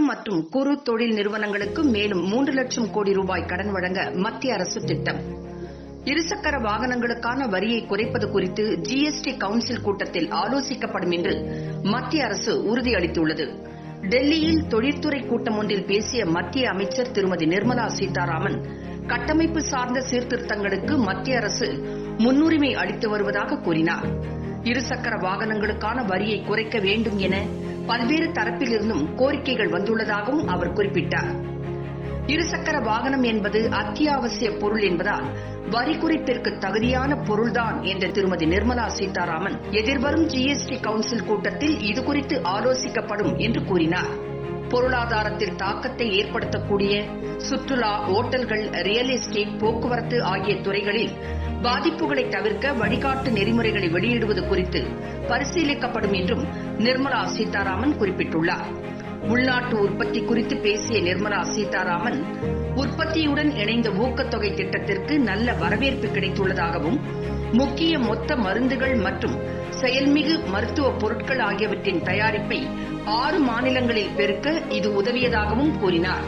மற்றும் குறு தொழில் நிறுவனங்களுக்கு மேலும் மூன்று லட்சம் கோடி ரூபாய் கடன் வழங்க மத்திய அரசு திட்டம். இருசக்கர வாகனங்களுக்கான வரியை குறைப்பது குறித்து ஜிஎஸ்டி கவுன்சில் கூட்டத்தில் ஆலோசிக்கப்படும் என்று மத்திய அரசு உறுதியளித்துள்ளது. டெல்லியில் தொழில்துறை கூட்டம் ஒன்றில் பேசிய மத்திய அமைச்சர் திருமதி நிர்மலா சீதாராமன் கட்டமைப்பு சார்ந்த சீர்திருத்தங்களுக்கு மத்திய அரசு முன்னுரிமை அளித்து வருவதாக கூறினார். இருசக்கர வாகனங்களுக்கான வரியை குறைக்க வேண்டும் என பல்வேறு தரப்பிலிருந்தும் கோரிக்கைகள் வந்துள்ளதாகவும் அவர் குறிப்பிட்டார். இருசக்கர வாகனம் என்பது அத்தியாவசிய பொருள் என்பதால் வரி குறைப்பிற்கு தகுதியான பொருள்தான் என்ற திருமதி நிர்மலா சீதாராமன் எதிர்வரும் ஜிஎஸ்டி கவுன்சில் கூட்டத்தில் இதுகுறித்து ஆலோசிக்கப்படும் என்று கூறினார். பொருளாதாரத்தில் தாக்கத்தை ஏற்படுத்தக்கூடிய சுற்றுலா ஓட்டல்கள் ரியல் எஸ்டேட் போக்குவரத்து ஆகிய துறைகளில் பாதிப்புகளை தவிர்க்க வழிகாட்டு நெறிமுறைகளை வெளியிடுவது குறித்து பரிசீலிக்கப்படும் என்றும் நிர்மலா சீதாராமன் குறிப்பிட்டுள்ளார். உள்நாட்டு உற்பத்தி குறித்து பேசிய நிர்மலா சீதாராமன் உற்பத்தியுடன் இணைந்த ஊக்கத்தொகை திட்டத்திற்கு நல்ல வரவேற்பு கிடைத்துள்ளதாகவும் முக்கிய மொத்த மருந்துகள் மற்றும் செயல்மிகு மருத்துவ பொருட்கள் ஆகியவற்றின் தயாரிப்பை ஆறு மாநிலங்களில் பெருக்க இது உதவியதாகவும் கூறினார்.